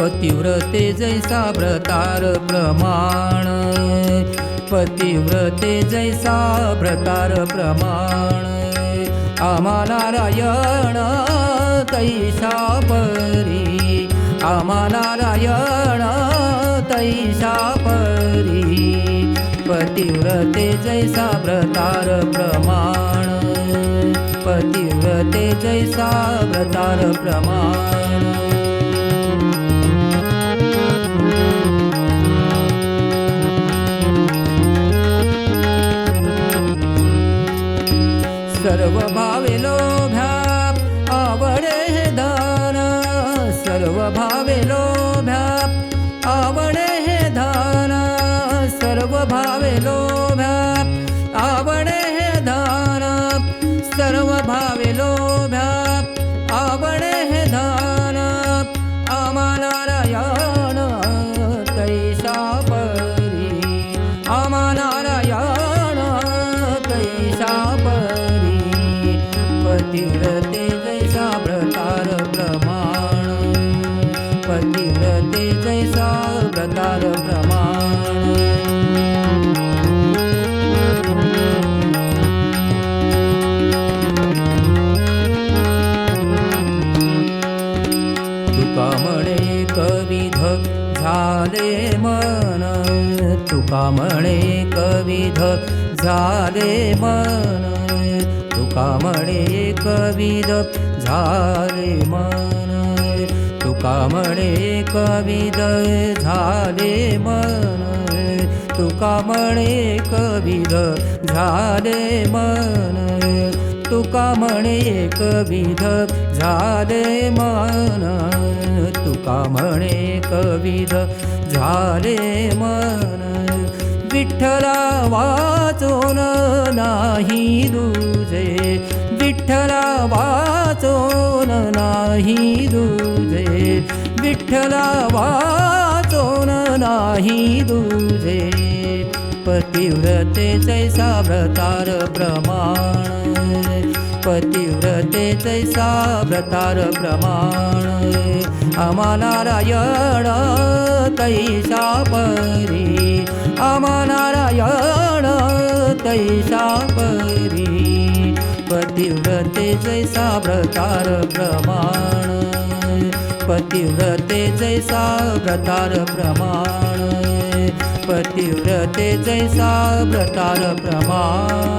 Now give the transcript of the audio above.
पतिव्रते जैसा व्रतार प्रमाण. पतिव्रते जैसा व्रतार प्रमाण. आमा नारायण तैसा परी. आमा नारायण तैसा परी. पतिव्रते जैसा व्रतार प्रमाण. पतिव्रते जैसा व्रतार प्रमाण. सर्व झाले मन तुका म्हणे कविध झाले मन तुका म्हणे कविध झाले मन तुका म्हणे कविध झाले मन तुका म्हणे कविध झाले मन तुका म्हणे कविध झाले मन. तुका म्हणे कविध झाले मन विठ्ठला वाचून नाही दुजे. विठ्ठला वाचून नाही दुजे. विठ्ठला वाचून नाही दुजे. पतिव्रते जैसा व्रतार प्रमाण. पतिव्रते जैसा व्रतार प्रमाण. अमानारायण तैसा परी आमा तैसा परी पतिव्रते जैसा व्रतार प्रमाण। पतिव्रते जैसा व्रतार प्रमाण। पतिव्रते जैसा व्रतार प्रमाण।